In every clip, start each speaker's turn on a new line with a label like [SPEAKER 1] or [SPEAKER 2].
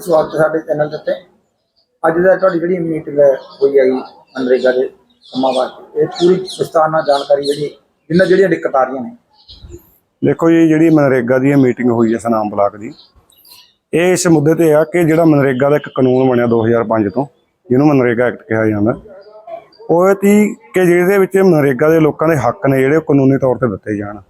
[SPEAKER 1] ਸਵਾਗਤ ਹੈ ਸਾਡੇ ਚੈਨਲ ਦੇ ਉੱਤੇ। ਅੱਜ ਦਾ ਤੁਹਾਡੀ ਜਿਹੜੀ ਮੀਟਿੰਗ ਹੋਈ ਹੈਗੀ ਮਨਰੇਗਾ ਦੇ ਕੰਮਾਂ ਵਾਸਤੇ, ਇਹ ਪੂਰੀ ਵਿਸਤਾਰ ਨਾਲ ਜਾਣਕਾਰੀ ਜਿਹੜੀ, ਜਿੰਨਾਂ ਜਿਹੜੀਆਂ ਦਿੱਕਤਾਂ ਆ ਰਹੀਆਂ ਨੇ।
[SPEAKER 2] ਦੇਖੋ ਜੀ, ਜਿਹੜੀ ਮਨਰੇਗਾ ਦੀ ਮੀਟਿੰਗ ਹੋਈ ਹੈ ਸਨਾਮ ਬਲਾਕ ਦੀ, ਇਹ ਇਸ ਮੁੱਦੇ ਤੇ ਆ ਕਿ ਜਿਹੜਾ ਮਨਰੇਗਾ ਦਾ ਇੱਕ ਕਾਨੂੰਨ ਬਣਿਆ 2005 ਤੋਂ, ਜਿਹਨੂੰ ਮਨਰੇਗਾ ਐਕਟ ਕਿਹਾ ਜਾਂਦਾ, ਉਹ ਇਹ ਤੀ ਕਿ ਜਿਹਦੇ ਵਿੱਚ ਮਨਰੇਗਾ ਦੇ ਲੋਕਾਂ ਦੇ ਹੱਕ ਨੇ ਜਿਹੜੇ ਉਹ ਕਾਨੂੰਨੀ ਤੌਰ ਤੇ ਦਿੱਤੇ ਜਾਣ।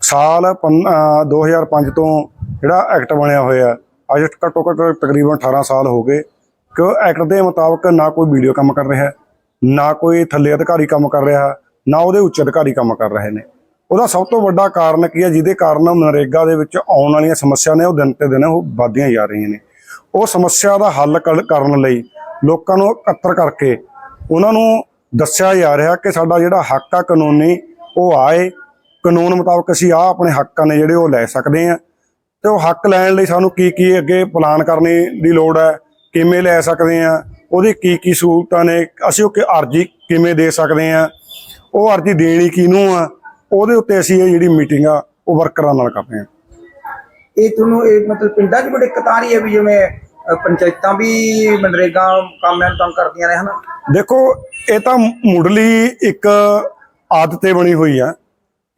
[SPEAKER 2] ਸਾਲ ਪੰ- ਅਹ 2005 ਤੋਂ ਜਿਹੜਾ ਐਕਟ ਬਣਿਆ ਹੋਇਆ ਅੱਜ ਘੱਟੋ ਘੱਟ ਤਕਰੀਬਨ 18 ਸਾਲ ਹੋ ਗਏ ਕਿ ਉਹ ਐਕਟ ਦੇ ਮੁਤਾਬਕ ਨਾ ਕੋਈ ਵੀਡੀਓ ਕੰਮ ਕਰ ਰਿਹਾ, ਨਾ ਕੋਈ ਥੱਲੇ ਅਧਿਕਾਰੀ ਕੰਮ ਕਰ ਰਿਹਾ, ਨਾ ਉਹਦੇ ਉੱਚ ਅਧਿਕਾਰੀ ਕੰਮ ਕਰ ਰਹੇ ਨੇ। ਉਹਦਾ ਸਭ ਤੋਂ ਵੱਡਾ ਕਾਰਨ ਕੀ ਹੈ, ਜਿਹਦੇ ਕਾਰਨ ਨਰੇਗਾ ਦੇ ਵਿੱਚ ਆਉਣ ਵਾਲੀਆਂ ਸਮੱਸਿਆ ਨੇ, ਉਹ ਦਿਨ ਤੇ ਦਿਨ ਉਹ ਵੱਧਦੀਆਂ ਜਾ ਰਹੀਆਂ ਨੇ। ਉਹ ਸਮੱਸਿਆ ਦਾ ਹੱਲ ਕਰ- ਕਰਨ ਲਈ ਲੋਕਾਂ ਨੂੰ ਇਕੱਤਰ ਕਰਕੇ ਉਹਨਾਂ ਨੂੰ ਦੱਸਿਆ ਜਾ ਰਿਹਾ ਕਿ ਸਾਡਾ ਜਿਹੜਾ ਹੱਕ ਆ ਕਾਨੂੰਨੀ, ਉਹ ਆਏ। ਕਾਨੂੰਨ ਮੁਤਾਬਕ ਅਸੀਂ ਆ ਆਪਣੇ ਹੱਕਾਂ ਨੇ ਜਿਹੜੇ ਉਹ ਲੈ ਸਕਦੇ ਆ ਤੇ ਉਹ ਹੱਕ ਲੈਣ ਲਈ ਸਾਨੂੰ ਕੀ ਕੀ ਅੱਗੇ ਪਲਾਨ ਕਰਨੇ ਦੀ ਲੋੜ ਹੈ ਕਿਵੇਂ ਲੈ ਸਕਦੇ ਆ ਉਹਦੀ ਕੀ ਕੀ ਸਹੂਲਤਾਂ ਨੇ ਅਸੀਂ ਉਹ ਕਿ ਅਰਜੀ ਕਿਵੇਂ ਦੇ ਸਕਦੇ ਆ ਉਹ ਅਰਜੀ ਦੇਣੀ ਕਿਹਨੂੰ ਆ ਉਹਦੇ ਉੱਤੇ ਅਸੀਂ ਇਹ ਜਿਹੜੀ ਮੀਟਿੰਗ ਆ ਉਹ ਵਰਕਰਾਂ ਨਾਲ ਕਰ ਰਹੇ ਹਾਂ।
[SPEAKER 1] ਇਹ ਤੁਹਾਨੂੰ ਇਹ ਮਤਲਬ ਪਿੰਡਾਂ 'ਚ ਬੜੀ ਦਿੱਕਤ ਆ ਰਹੀ ਹੈ ਵੀ ਜਿਵੇਂ ਪੰਚਾਇਤਾਂ ਵੀ ਮਨਰੇਗਾ ਕੰਮ ਨੂੰ ਤੰਗ ਕਰਦੀਆਂ ਨੇ ਹਨਾ?
[SPEAKER 2] ਦੇਖੋ ਇਹ ਤਾਂ ਮੁੱਢਲੀ ਇੱਕ ਆਦਤ ਤੇ ਬਣੀ ਹੋਈ ਆ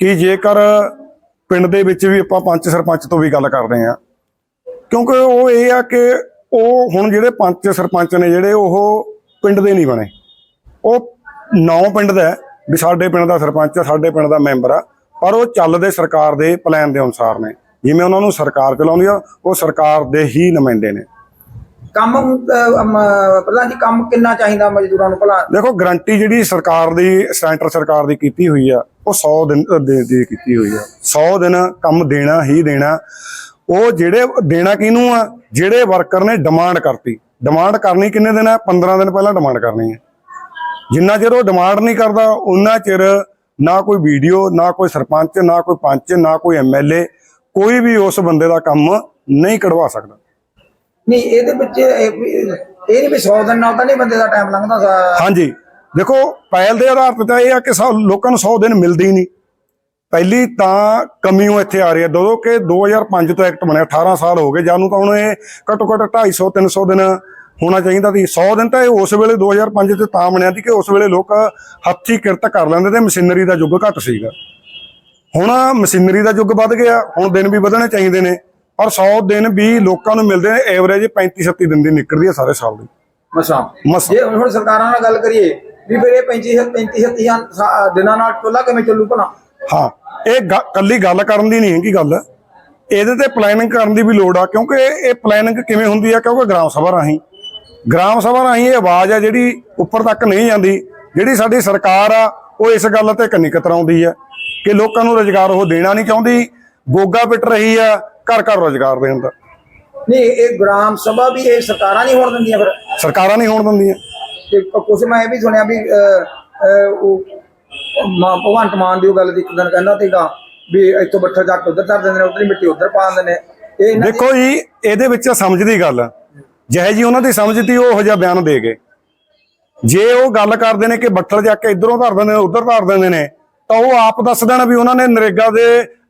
[SPEAKER 2] ਕਿ ਜੇਕਰ ਪਿੰਡ ਦੇ ਵਿੱਚ ਵੀ ਆਪਾਂ ਪੰਚ ਸਰਪੰਚ ਤੋਂ ਵੀ ਗੱਲ ਕਰਦੇ ਆ ਕਿਉਂਕਿ ਉਹ ਇਹ ਆ ਕਿ ਉਹ ਹੁਣ ਜਿਹੜੇ ਪੰਚ ਸਰਪੰਚ ਨੇ ਜਿਹੜੇ ਉਹ ਪਿੰਡ ਦੇ ਨਹੀਂ ਬਣੇ। ਉਹ ਨੌ ਪਿੰਡ ਦਾ ਵੀ ਸਾਡੇ ਪਿੰਡ ਦਾ ਸਰਪੰਚ ਆ, ਸਾਡੇ ਪਿੰਡ ਦਾ ਮੈਂਬਰ ਆ, ਪਰ ਉਹ ਚੱਲਦੇ ਸਰਕਾਰ ਦੇ ਪਲਾਨ ਦੇ ਅਨੁਸਾਰ ਨੇ। ਜਿਵੇਂ ਉਹਨਾਂ ਨੂੰ ਸਰਕਾਰ ਚਲਾਉਂਦੀ ਆ, ਉਹ ਸਰਕਾਰ ਦੇ ਹੀ ਨੁਮਾਇੰਦੇ ਨੇ।
[SPEAKER 1] ਕੰਮ ਅ, ਅਮ, ਪ੍ਰਧਾਨ ਜੀ ਕੰਮ ਕਿੰਨਾ ਚਾਹੀਦਾ ਮਜ਼ਦੂਰਾਂ ਨੂੰ ਭਲਾ?
[SPEAKER 2] ਦੇਖੋ ਗਰੰਟੀ ਜਿਹੜੀ ਸਰਕਾਰ ਦੀ ਸੈਂਟਰ ਸਰਕਾਰ ਦੀ ਕੀਤੀ ਹੋਈ ਆ ਉਹ 100 ਦਿਨ ਦੀ ਦੀ ਕੀਤੀ ਹੋਈ ਆ। 100 ਦਿਨ ਕੰਮ ਦੇਣਾ ਹੀ ਦੇਣਾ। ਉਹ ਜਿਹੜੇ ਦੇਣਾ ਕਿਹਨੂੰ ਆ? ਜਿਹੜੇ ਵਰਕਰ ਨੇ ਡਿਮਾਂਡ ਕਰਤੀ। ਡਿਮਾਂਡ ਕਰਨੀ ਕਿੰਨੇ ਦਿਨ ਹੈ 15 ਦਿਨ ਪਹਿਲਾਂ ਡਿਮਾਂਡ ਕਰਨੀ ਹੈ ਜਿੰਨਾ ਚਿਰ ਉਹ ਡਿਮਾਂਡ ਨਹੀਂ ਕਰਦਾ ਉਹਨਾਂ ਚਿਰ ਨਾ ਕੋਈ ਵੀਡੀਓ ਨਾ ਕੋਈ ਸਰਪੰਚ ਨਾ ਕੋਈ ਪੰਚ ਨਾ ਕੋਈ ਐਮਐਲਏ ਕੋਈ ਵੀ ਉਸ ਬੰਦੇ ਦਾ ਕੰਮ ਨਹੀਂ ਕਢਵਾ ਸਕਦਾ।
[SPEAKER 1] ਨਹੀਂ, ਇਹਦੇ ਵਿੱਚ ਇਹ ਨਹੀਂ ਵੀ 100 ਦਿਨ ਨਾਲ ਤਾਂ ਨਹੀਂ ਬੰਦੇ ਦਾ ਟਾਈਮ ਲੰਘਦਾ
[SPEAKER 2] ਹਾਂਜੀ। ਦੇਖੋ, ਪਹਿਲ ਦੇ ਆਧਾਰ ਤੇ ਤਾਂ ਇਹ ਆ ਕਿ ਲੋਕਾਂ ਨੂੰ 100 ਦਿਨ ਮਿਲਦੇ ਹੀ ਨਹੀਂ। ਪਹਿਲੀ ਤਾਂ ਕਮੀਓ ਇੱਥੇ ਆ ਰਹੀ ਹੈ। ਦੋ ਕਿ 2005 ਤੋਂ ਐਕਟ ਬਣਿਆ 18 ਸਾਲ ਹੋ ਗਏ। ਜਾਨੂੰ ਤਾਂ ਹੁਣ ਇਹ ਘੱਟੋ ਘੱਟ 250 300 ਦਿਨ ਹੋਣਾ ਚਾਹੀਦਾ ਸੀ। 100 ਦਿਨ ਤਾਂ ਇਹ ਉਸ ਵੇਲੇ 2005 ਤੇ ਤਾਂ ਬਣਿਆ ਸੀ ਕਿ ਉਸ ਵੇਲੇ ਲੋਕ ਹੱਥੀਂ ਕਿਰਤ ਕਰ ਲੈਂਦੇ ਤੇ ਮਸ਼ੀਨਰੀ ਦਾ ਯੁੱਗ ਘੱਟ ਸੀਗਾ। ਹੁਣ ਮਸ਼ੀਨਰੀ ਦਾ ਯੁੱਗ ਵੱਧ ਗਿਆ। ਹੁਣ ਦਿਨ ਵੀ ਵਧਣੇ ਚਾਹੀਦੇ ਨੇ। ਪਰ 100 ਦਿਨ ਵੀ ਲੋਕਾਂ ਨੂੰ ਮਿਲਦੇ ਨੇ ਐਵਰੇਜ 35 37 ਦਿਨ ਦੀ ਨਿਕਲਦੀ ਹੈ ਸਾਰੇ ਸਾਲ ਦੀ।
[SPEAKER 1] ਮਸਾਂ।
[SPEAKER 2] ਮਸ।
[SPEAKER 1] ਜੇ ਹੁਣ ਸਰਕਾਰਾਂ ਨਾਲ ਗੱਲ ਕਰੀਏ ਵੀ ਫਿਰ ਇਹ 35 35 37 ਦਿਨਾਂ ਨਾਲ ਟੋਲਾ ਕਿਵੇਂ ਚੱਲੂ ਭਲਾ?
[SPEAKER 2] ਹਾਂ ਇਹ ਕੱਲੀ ਗੱਲ ਕਰਨ ਦੀ ਨਹੀਂ ਹੈਗੀ ਗੱਲ। ਇਹਦੇ ਤੇ ਪਲੈਨਿੰਗ ਕਰਨ ਦੀ ਵੀ ਲੋੜ ਆ ਕਿਉਂਕਿ ਇਹ ਪਲੈਨਿੰਗ ਕਿਵੇਂ ਹੁੰਦੀ ਆ? ਕਿਉਂਕਿ ਗ੍ਰਾਮ ਸਭਾ ਰਾਹੀਂ। ਗ੍ਰਾਮ ਸਭਾ ਰਾਹੀਂ ਇਹ ਆਵਾਜ਼ ਆ ਜਿਹੜੀ ਉੱਪਰ ਤੱਕ ਨਹੀਂ ਜਾਂਦੀ। ਜਿਹੜੀ ਸਾਡੀ ਸਰਕਾਰ ਆ ਉਹ ਇਸ ਗੱਲ ਤੇ ਕੰਨੀ ਕਤਰਾਉਂਦੀ ਆ ਕਿ ਲੋਕਾਂ ਨੂੰ ਰੋਜ਼ਗਾਰ ਉਹ ਦੇਣਾ ਨਹੀਂ ਚਾਹੁੰਦੀ। ਗੋਗਾ ਪਿੱਟ ਰਹੀ ਆ ਘਰ ਘਰ ਰੋਜ਼ਗਾਰ ਦੇਣ ਦਾ।
[SPEAKER 1] ਨਹੀਂ ਇਹ ਗ੍ਰਾਮ ਸਭਾ ਵੀ ਇਹ ਸਰਕਾਰਾਂ ਨਹੀਂ ਹੋਣ ਦਿੰਦੀਆਂ ਫਿਰ?
[SPEAKER 2] ਸਰਕਾਰਾਂ ਨਹੀਂ ਹੋਣ ਦਿੰਦੀਆਂ।
[SPEAKER 1] ਤੇ ਕੁਝ ਮੈਂ ਇਹ ਵੀ ਸੁਣਿਆ ਵੀ ਉਹ ਭਗਵੰਤ ਮਾਨ ਦੀ ਉਹ ਗੱਲ ਦੀ ਇੱਕ ਦਿਨ ਕਹਿੰਦਾ ਸੀਗਾ ਵੀ ਇੱਥੋਂ ਬੱਠਲ ਜਾ ਕੇ ਉਧਰ ਧਰ ਦਿੰਦੇ ਨੇ ਉਧਰਲੀ ਮਿੱਟੀ ਉਧਰ ਪਾ ਦਿੰਦੇ ਨੇ। ਇਹ
[SPEAKER 2] ਦੇਖੋ ਜੀ ਇਹਦੇ ਵਿੱਚ ਸਮਝ ਦੀ ਗੱਲ। ਆ। ਜਿਹੇ ਜੀ ਉਹਨਾਂ ਦੀ ਸਮਝ ਤੀ ਉਹ ਜਿਹਾ ਬਿਆਨ ਦੇ ਗਏ। ਜੇ ਉਹ ਗੱਲ ਕਰਦੇ ਨੇ ਕਿ ਬੱਠਲ ਜਾ ਕੇ ਇਧਰੋਂ ਧਰ ਦਿੰਦੇ ਨੇ ਉਧਰ ਧਰ ਦਿੰਦੇ ਨੇ ਤਾਂ ਉਹ ਆਪ ਦੱਸ ਦੇਣ ਵੀ ਉਹਨਾਂ ਨੇ ਨਰੇਗਾ ਦੇ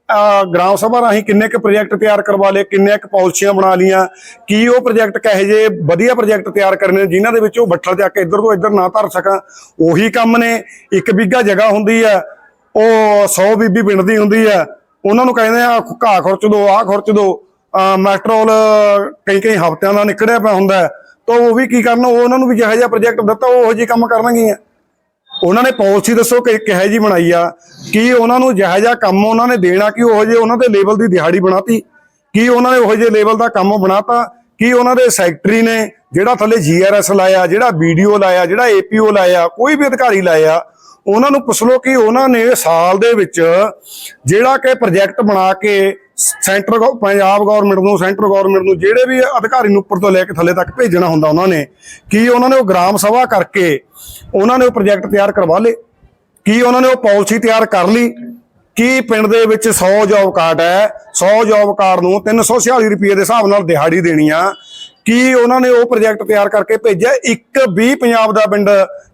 [SPEAKER 2] ਗ੍ਰਾਮ ਸਭਾ ਰਾਹੀਂ ਕਿੰਨੇ ਕੁ ਪ੍ਰੋਜੈਕਟ ਤਿਆਰ ਕਰਵਾ ਲਏ ਕਿੰਨੇ ਕੁ ਪਾਲਿਸੀਆਂ ਬਣਾ ਲੀਆਂ ਕੀ ਉਹ ਪ੍ਰੋਜੈਕਟ ਕਹੇ ਜੇ ਵਧੀਆ ਪ੍ਰੋਜੈਕਟ ਤਿਆਰ ਕਰਨੇ ਜਿਨ੍ਹਾਂ ਦੇ ਵਿੱਚ ਉਹ ਬੱਠਲ ਚੱਕ ਕੇ ਤੋਂ ਇਧਰ ਨਾ ਧਰ ਸਕਾਂ ਉਹੀ ਕੰਮ ਨੇ ਇੱਕ ਬਿੱਗਾ ਜਗ੍ਹਾ ਹੁੰਦੀ ਆ ਉਹ 100 ਬੀਬੀ ਪਿੰਡ ਦੀ ਹੁੰਦੀ ਆ ਉਹਨਾਂ ਨੂੰ ਕਹਿੰਦੇ ਆ ਘਾਹ ਖੁਰਚ ਦੋ ਆਹ ਖੁਰਚ ਦੋ ਮੈਟਰੋਲ ਕਈ ਕਈ ਹਫ਼ਤਿਆਂ ਦਾ ਨਿਕੜਿਆ ਪਿਆ ਹੁੰਦਾ ਹੈ, ਤਾਂ ਉਹ ਵੀ ਕੀ ਕਰਨ ਉਹ ਉਹਨਾਂ ਨੂੰ ਵੀ ਜਿਹੋ ਜਿਹਾ ਪ੍ਰੋਜੈਕਟ ਦਿੱਤਾ ਉਹ ਉਹੋ ਜਿਹੇ ਕੰਮ ਕਰਨਗੀਆਂ। ਉਹਨਾਂ ਨੇ ਪਾਲਿਸੀ ਦੱਸੋ ਕਿ ਕਿਹੋ ਜੀ ਬਣਾਈ ਆ, ਕੀ ਉਹਨਾਂ ਨੂੰ ਜਿਹੋ ਜਿਹਾ ਕੰਮ ਉਹਨਾਂ ਨੇ ਦੇਣਾ, ਕਿ ਉਹ ਜਿਹੇ ਉਹਨਾਂ ਦੇ ਲੈਵਲ ਦੀ ਦਿਹਾੜੀ ਬਣਾਤੀ, ਕੀ ਉਹਨਾਂ ਨੇ ਉਹ ਜਿਹੇ ਲੈਵਲ ਦਾ ਕੰਮ ਬਣਾਤਾ, ਕੀ ਉਹਨਾਂ ਦੇ ਸੈਕਟਰੀ ਨੇ ਜਿਹੜਾ ਥੱਲੇ ਜੀਆਰਐਸ ਲਾਇਆ, ਜਿਹੜਾ ਵੀਡੀਓ ਲਾਇਆ, ਜਿਹੜਾ ਏਪੀਓ ਲਾਇਆ, ਕੋਈ ਵੀ ਅਧਿਕਾਰੀ ਲਾਇਆ, ਉਹਨਾਂ ਨੂੰ ਪੁੱਛ ਲਓ ਕਿ ਉਹਨਾਂ ਨੇ ਸਾਲ ਦੇ ਵਿੱਚ ਜਿਹੜਾ ਕਿ ਪ੍ਰੋਜੈਕਟ ਬਣਾ ਕੇ ਸੈਂਟਰ ਗੌ- ਪੰਜਾਬ ਗਵਰਨਮੈਂਟ ਨੂੰ, ਸੈਂਟਰ ਗਵਰਨਮੈਂਟ ਨੂੰ ਜਿਹੜੇ ਵੀ ਅਧਿਕਾਰੀ ਨੂੰ ਉੱਪਰ ਤੋਂ ਲੈ ਕੇ ਥੱਲੇ ਤੱਕ ਭੇਜਣਾ ਹੁੰਦਾ ਉਹਨਾਂ ਨੇ, ਕੀ ਉਹਨਾਂ ਨੇ ਉਹ ਗ੍ਰਾਮ ਸਭਾ ਕਰਕੇ ਉਹਨਾਂ ਨੇ ਉਹ ਪ੍ਰੋਜੈਕਟ ਤਿਆਰ ਕਰਵਾ ਲਏ? ਕੀ ਉਹਨਾਂ ਨੇ ਉਹ ਪਾਲਿਸੀ ਤਿਆਰ ਕਰ ਲਈ? ਕੀ ਪਿੰਡ ਦੇ ਵਿੱਚ 100 ਜੌਬ ਕਾਰਡ ਹੈ? 100 ਜੌਬ ਕਾਰਡ ਨੂੰ 346 ਰੁਪਏ ਦੇ ਹਿਸਾਬ ਨਾਲ ਦਿਹਾੜੀ ਦੇਣੀ ਆ। ਕੀ ਉਹਨਾਂ ਨੇ ਉਹ ਪ੍ਰੋਜੈਕਟ ਤਿਆਰ ਕਰਕੇ ਭੇਜਿਆ? ਇੱਕ ਵੀ ਪੰਜਾਬ ਦਾ ਪਿੰਡ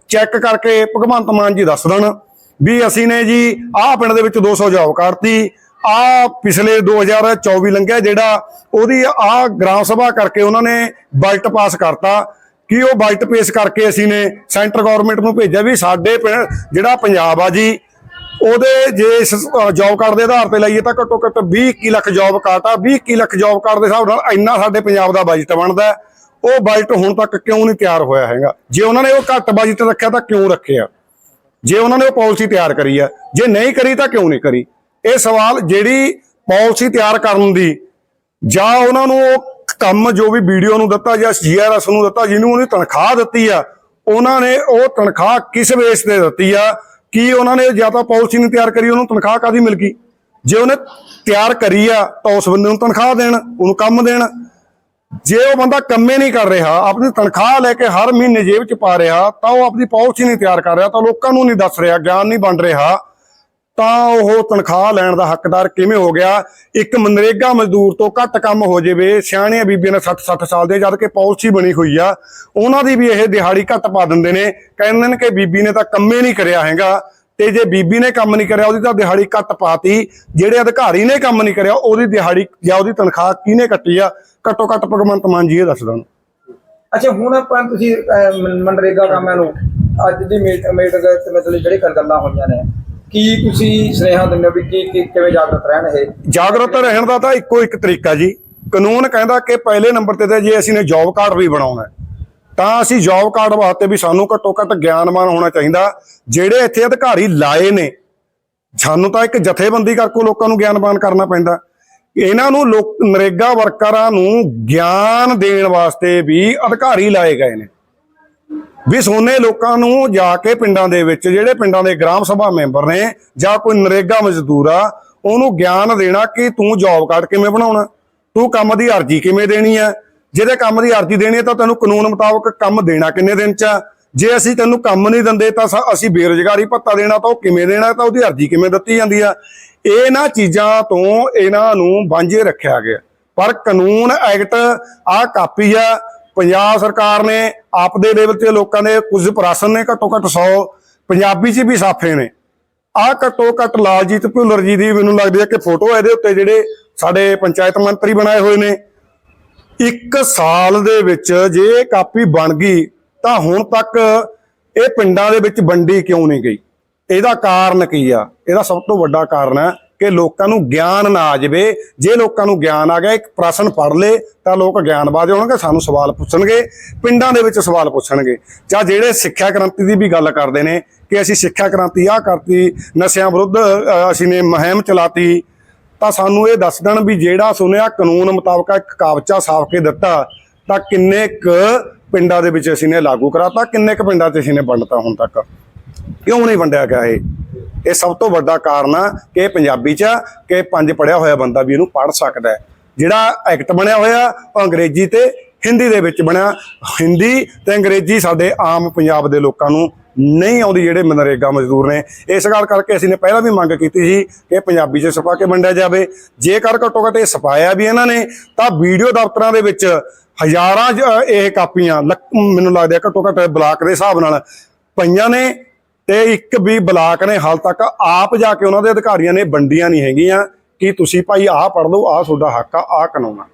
[SPEAKER 2] ਚੈੱਕ ਕਰਕੇ ਭਗਵੰਤ ਮਾਨ ਜੀ ਦੱਸ ਦੇਣ ਵੀ ਅਸੀਂ ਨੇ ਜੀ ਆਹ ਪਿੰਡ ਦੇ ਵਿੱਚ 200 ਜੌਬ ਕਾਰਡ ਤੀ ਆ ਪਿਛਲੇ 2024 ਲੰਘਿਆ ਜਿਹੜਾ ਉਹਦੀ ਆ ਗ੍ਰਾਮ ਸਭਾ ਕਰਕੇ ਉਹਨਾਂ ਨੇ ਬਜਟ ਪਾਸ ਕਰਤਾ। ਕਿ ਉਹ ਬਜਟ ਪੇਸ਼ ਕਰਕੇ ਅਸੀਂ ਨੇ ਸੈਂਟਰ ਗਵਰਨਮੈਂਟ ਨੂੰ ਭੇਜਿਆ ਵੀ ਸਾਡੇ ਪਿੰਡ ਜਿਹੜਾ ਪੰਜਾਬ ਆ ਜੀ, ਉਹਦੇ ਜੇ ਜੌਬ ਕਾਰਡ ਦੇ ਆਧਾਰ ਤੇ ਲਈਏ ਤਾਂ ਘੱਟੋ ਘੱਟ 20 21 ਲੱਖ ਜੌਬ ਕਾਰਡ ਆ। 20 21 ਲੱਖ ਜੌਬ ਕਾਰਡ ਦੇ ਹਿਸਾਬ ਨਾਲ ਇੰਨਾ ਸਾਡੇ ਪੰਜਾਬ ਦਾ ਬਜਟ ਬਣਦਾ ਉਹ ਬਜਟ ਹੁਣ ਤੱਕ ਕਿਉਂ ਨਹੀਂ ਤਿਆਰ ਹੋਇਆ ਹੈਗਾ? ਜੇ ਉਹਨਾਂ ਨੇ ਉਹ ਘੱਟ ਬਜਟ ਰੱਖਿਆ ਤਾਂ ਕਿਉਂ ਰੱਖਿਆ? ਜੇ ਉਹਨਾਂ ਨੇ ਉਹ ਪਾਲਿਸੀ ਤਿਆਰ ਕਰੀ ਆ, ਜੇ ਨਹੀਂ ਕਰੀ ਤਾਂ ਕਿਉਂ ਨਹੀਂ ਕਰੀ? ਇਹ ਸਵਾਲ ਜਿਹੜੀ ਪਾਲਿਸੀ ਤਿਆਰ ਕਰਨ ਦੀ ਜਾਂ ਉਹਨਾਂ ਨੂੰ ਉਹ ਕੰਮ ਜੋ ਵੀ ਵੀਡੀਓ ਨੂੰ ਦਿੱਤਾ ਜਾਂ ਜੀਆਰਐਸ ਨੂੰ ਦਿੱਤਾ, ਜਿਹਨੂੰ ਉਹਨੇ ਤਨਖਾਹ ਦਿੱਤੀ ਆ, ਉਹਨਾਂ ਨੇ ਉਹ ਤਨਖਾਹ ਕਿਸ ਬੇਸ ਤੇ ਦਿੱਤੀ ਆ? ਕੀ ਉਹਨਾਂ ਨੇ ਜਾਂ ਤਾਂ ਪਾਲਿਸੀ ਨਹੀਂ ਤਿਆਰ ਕਰੀ, ਉਹਨੂੰ ਤਨਖਾਹ ਕਾਦੀ ਮਿਲ ਗਈ? ਜੇ ਉਹਨੇ ਤਿਆਰ ਕਰੀ ਆ, ਤਾਂ ਉਸ ਬੰਦੇ ਨੂੰ ਤਨਖਾਹ ਦੇਣ, ਉਹਨੂੰ ਕੰਮ ਦੇਣ। ਜੇ ਉਹ ਬੰਦਾ ਕੰਮੇ ਨਹੀਂ ਕਰ ਰਿਹਾ, ਆਪਣੀ ਤਨਖਾਹ ਲੈ ਕੇ ਹਰ ਮਹੀਨੇ ਜੇਬ 'ਚ ਪਾ ਰਿਹਾ, ਤਾਂ ਉਹ ਆਪਣੀ ਪਾਲਿਸੀ ਨਹੀਂ ਤਿਆਰ ਕਰ ਰਿਹਾ, ਤਾਂ ਲੋਕਾਂ ਨੂੰ ਨਹੀਂ ਦੱਸ ਰਿਹਾ, ਗਿਆਨ ਨਹੀਂ ਵੰਡ ਰਿਹਾ। ਤਾਂ ਉਹ ਤਨਖਾਹ ਲੈਣ ਦਾ ਹੱਕਦਾਰ ਕਿਵੇਂ ਹੋ ਗਿਆ? ਇੱਕ ਮਨਰੇਗਾ ਮਜ਼ਦੂਰ ਤੋਂ ਘੱਟ ਕੰਮ ਹੋ ਜਾਵੇ, ਸਿਆਣੀਆਂ ਬੀਬੀਆਂ ਨੇ 60 60 ਸਾਲ ਦੇ, ਜਦ ਕਿ ਪਾਲਿਸੀ ਬਣੀ ਹੋਈ ਆ, ਉਹਨਾਂ ਦੀ ਵੀ ਇਹ ਦਿਹਾੜੀ ਘੱਟ ਪਾ ਦਿੰਦੇ ਨੇ। ਕਹਿੰਦੇ ਨੇ ਕਿ ਬੀਬੀ ਨੇ ਤਾਂ ਕੰਮੇ ਨਹੀਂ ਕਰਿਆ ਹੈਗਾ, ਤੇ ਜੇ ਬੀਬੀ ਨੇ ਕੰਮ ਨਹੀਂ ਕਰਿਆ, ਉਹਦੀ ਤਾਂ ਦਿਹਾੜੀ ਘੱਟ ਪਾਤੀ। ਜਿਹੜੇ ਅਧਿਕਾਰੀ ਨੇ ਕੰਮ ਨਹੀਂ ਕਰਿਆ, ਉਹਦੀ ਦਿਹਾੜੀ ਜਾਂ ਉਹਦੀ ਤਨਖਾਹ ਕਿਹਨੇ ਕੱਟੀ ਆ? ਘੱਟੋ ਘੱਟ ਭਗਵੰਤ ਮਾਨ ਜੀ ਇਹ ਦੱਸ ਦੇਣ।
[SPEAKER 1] ਅੱਛਾ, ਹੁਣ ਆਪਾਂ ਤੁਸੀਂ ਮਨਰੇਗਾ ਕੰਮਾਂ ਨੂੰ, ਅੱਜ ਦੀ ਮੀਟ ਮੀਟ ਤੇ ਮਤਲਬ ਜਿਹੜੇ ਗੱਲਾਂ ਹੋਈਆਂ ਨੇ ਕੀ ਤੁਸੀਂ ਸੁਨੇਹਾ ਦਿੰਦੇ ਹੋ ਵੀ ਕੀ ਕੀ ਕਿਵੇਂ ਜਾਗਰਤ ਰਹਿਣ ਇਹ?
[SPEAKER 2] ਜਾਗਰੂਕ ਰਹਿਣ ਦਾ ਤਾਂ ਇੱਕੋ ਇੱਕ ਤਰੀਕਾ ਜੀ। ਕਾਨੂੰਨ ਕਹਿੰਦਾ ਕਿ ਪਹਿਲੇ ਨੰਬਰ ਤੇ ਤਾਂ ਜੇ ਅਸੀਂ ਨੇ ਜੌਬ ਕਾਰਡ ਵੀ ਬਣਾਉਣਾ ਹੈ, ਤਾਂ ਅਸੀਂ ਜੌਬ ਕਾਰਡ ਵਾਸਤੇ ਵੀ ਸਾਨੂੰ ਘੱਟੋ ਘੱਟ ਗਿਆਨਮਾਨ ਹੋਣਾ ਚਾਹੀਦਾ। ਜਿਹੜੇ ਇੱਥੇ ਅਧਿਕਾਰੀ ਲਾਏ ਨੇ ਸਾਨੂੰ ਤਾਂ ਇੱਕ ਜਥੇਬੰਦੀ ਕਰਕੇ ਲੋਕਾਂ ਨੂੰ ਗਿਆਨਵਾਨ ਕਰਨਾ ਪੈਂਦਾ। ਇਹਨਾਂ ਨੂੰ ਲੋਕ ਨਰੇਗਾ ਵਰਕਰਾਂ ਨੂੰ ਗਿਆਨ ਦੇਣ ਵਾਸਤੇ ਵੀ ਅਧਿਕਾਰੀ ਲਾਏ ਗਏ ਨੇ। ਵੀ ਸੋਨੇ ਲੋਕਾਂ ਨੂੰ ਜਾ ਕੇ ਪਿੰਡਾਂ ਦੇ ਵਿੱਚ, ਜਿਹੜੇ ਪਿੰਡਾਂ ਦੇ ਗ੍ਰਾਮ ਸਭਾ ਮੈਂਬਰ ਨੇ ਜਾਂ ਕੋਈ ਨਰੇਗਾ ਮਜ਼ਦੂਰ ਆ, ਉਹਨੂੰ ਗਿਆਨ ਦੇਣਾ ਕਿ ਤੂੰ ਜੌਬ ਕਾਰਡ ਕਿਵੇਂ ਬਣਾਉਣਾ? ਤੂੰ ਕੰਮ ਦੀ ਅਰਜ਼ੀ ਕਿਵੇਂ ਦੇਣੀ ਆ? ਜਿਹਦੇ ਕੰਮ ਦੀ ਅਰਜ਼ੀ ਦੇਣੀ ਹੈ ਤਾਂ ਤੈਨੂੰ ਕਾਨੂੰਨ ਮੁਤਾਬਕ ਕੰਮ ਦੇਣਾ ਕਿੰਨੇ ਦਿਨ ਚ ਜੇ ਅਸੀਂ ਤੈਨੂੰ ਕੰਮ ਨਹੀਂ ਦਿੰਦੇ ਤਾਂ ਅਸੀਂ ਬੇਰੁਜ਼ਗਾਰੀ ਭੱਤਾ ਦੇਣਾ ਤਾਂ ਉਹ ਕਿਵੇਂ ਦੇਣਾ ਤਾਂ ਉਹਦੀ ਅਰਜ਼ੀ ਕਿਵੇਂ ਦਿੱਤੀ ਜਾਂਦੀ ਆ? ਇਹਨਾਂ ਚੀਜ਼ਾਂ ਤੋਂ ਇਹਨਾਂ ਨੂੰ ਵਾਂਝੇ ਰੱਖਿਆ ਗਿਆ। ਪਰ ਕਾਨੂੰਨ ਐਕਟ ਆ ਕਾਪੀ ਆ ਪੰਜਾਬ ਸਰਕਾਰ ਨੇ ਆਪਦੇ ਲੈਵਲ ਤੇ ਲੋਕਾਂ ਦੇ ਕੁਝ ਪ੍ਰਾਸ਼ਨ ਨੇ, ਘੱਟੋ ਘੱਟ 100 ਪੰਜਾਬੀ ਚ ਵੀ ਸਾਫੇ ਨੇ। ਆ ਘੱਟੋ ਘੱਟ ਲਾਲਜੀਤ ਭੁੱਲਰ ਜੀ ਦੀ ਮੈਨੂੰ ਲੱਗਦੀ ਹੈ ਕਿ ਫੋਟੋ ਇਹਦੇ ਉੱਤੇ ਜਿਹੜੇ ਸਾਡੇ ਪੰਚਾਇਤ ਮੰਤਰੀ ਬਣਾਏ ਹੋਏ ਨੇ। ਇੱਕ ਸਾਲ ਦੇ ਵਿੱਚ ਜੇ ਇਹ ਕਾਪੀ ਬਣ ਗਈ, ਤਾਂ ਹੁਣ ਤੱਕ ਇਹ ਪਿੰਡਾਂ ਦੇ ਵਿੱਚ ਵੰਡੀ ਕਿਉਂ ਨਹੀਂ ਗਈ? ਇਹਦਾ ਕਾਰਨ ਕੀ ਆ? ਇਹਦਾ ਸਭ ਤੋਂ ਵੱਡਾ ਕਾਰਨ ਹੈ ਕਿ ਲੋਕਾਂ ਨੂੰ ਗਿਆਨ ਨਾ ਆ ਜਾਵੇ। ਜੇ ਲੋਕਾਂ ਨੂੰ ਗਿਆਨ ਆ ਗਿਆ, ਇੱਕ ਪ੍ਰਸ਼ਨ ਪੜ੍ਹ ਲੇ ਤਾਂ ਲੋਕ ਗਿਆਨਵਾਦ ਹੋਣਗੇ, ਸਾਨੂੰ ਸਵਾਲ ਪੁੱਛਣਗੇ, ਪਿੰਡਾਂ ਦੇ ਵਿੱਚ ਸਵਾਲ ਪੁੱਛਣਗੇ। ਜਾਂ ਜਿਹੜੇ ਸਿੱਖਿਆ ਕ੍ਰਾਂਤੀ ਦੀ ਵੀ ਗੱਲ ਕਰਦੇ ਨੇ ਕਿ ਅਸੀਂ ਸਿੱਖਿਆ ਕ੍ਰਾਂਤੀ ਆ ਕਰਤੀ, ਨਸ਼ਿਆਂ ਵਿਰੁੱਧ ਅਸੀਂ ਨੇ ਮੁਹਿੰਮ ਚਲਾਤੀ, ਤਾਂ ਸਾਨੂੰ ਇਹ ਦੱਸ ਦੇਣ ਵੀ ਜਿਹੜਾ ਸੁਣਿਆ ਕਾਨੂੰਨ ਮੁਤਾਬਕ ਇੱਕ ਕਾਬਚਾ ਸਾਫ਼ ਕੇ ਦਿੱਤਾ, ਤਾਂ ਕਿੰਨੇ ਕੁ ਪਿੰਡਾਂ ਦੇ ਵਿੱਚ ਅਸੀਂ ਨੇ ਲਾਗੂ ਕਰਾਤਾ, ਕਿੰਨੇ ਕੁ ਪਿੰਡਾਂ 'ਚ ਅਸੀਂ ਨੇ ਵੰਡਤਾ ਹੁਣ ਤੱਕ? ਕਿਉਂ ਨਹੀਂ ਵੰਡਿਆ ਗਿਆ ਇਹ? ਇਹ ਸਭ ਤੋਂ ਵੱਡਾ ਕਾਰਨ ਆ ਕਿ ਇਹ ਪੰਜਾਬੀ 'ਚ ਕਿ ਪੰਜ ਪੜਿਆ ਹੋਇਆ ਬੰਦਾ ਵੀ ਇਹਨੂੰ ਪੜ੍ਹ ਸਕਦਾ ਹੈ। ਜਿਹੜਾ ਐਕਟ ਬਣਿਆ ਹੋਇਆ ਉਹ ਅੰਗਰੇਜ਼ੀ ਤੇ ਹਿੰਦੀ ਦੇ ਵਿੱਚ ਬਣਿਆ। ਹਿੰਦੀ ਤੇ ਅੰਗਰੇਜ਼ੀ ਸਾਡੇ ਆਮ ਪੰਜਾਬ ਦੇ ਲੋਕਾਂ ਨੂੰ ਨਹੀਂ ਆਉਂਦੀ, ਜਿਹੜੇ ਮਨਰੇਗਾ ਮਜ਼ਦੂਰ ਨੇ। ਇਸ ਗੱਲ ਕਰਕੇ ਅਸੀਂ ਨੇ ਪਹਿਲਾਂ ਵੀ ਮੰਗ ਕੀਤੀ ਸੀ ਕਿ ਪੰਜਾਬੀ 'ਚ ਛਪਾ ਕੇ ਵੰਡਿਆ ਜਾਵੇ। ਜੇਕਰ ਘੱਟੋ ਘੱਟ ਇਹ ਛਪਾਇਆ ਵੀ ਇਹਨਾਂ ਨੇ, ਤਾਂ ਵੀਡੀਓ ਦਫ਼ਤਰਾਂ ਦੇ ਵਿੱਚ ਹਜ਼ਾਰਾਂ 'ਚ ਇਹ ਕਾਪੀਆਂ ਲੱਖ- ਮੈਨੂੰ ਲੱਗਦਾ ਹੈ ਘੱਟੋ ਘੱਟ ਬਲਾਕ ਦੇ ਹਿਸਾਬ ਨਾਲ ਪਈਆਂ ਨੇ। ਤੇ ਇੱਕ ਵੀ ਬਲਾਕ ਨੇ ਹਾਲ ਤੱਕ ਆਪ ਜਾ ਕੇ ਉਹਨਾਂ ਦੇ ਅਧਿਕਾਰੀਆਂ ਨੇ ਵੰਡੀਆਂ ਨਹੀਂ ਹੈਗੀਆਂ। ਕਿ ਤੁਸੀਂ ਭਾਈ ਆਹ ਪੜ੍ਹ ਲਓ, ਆਹ ਤੁਹਾਡਾ ਹੱਕ ਆ, ਆਹ ਕਾਨੂੰਨ ਆ।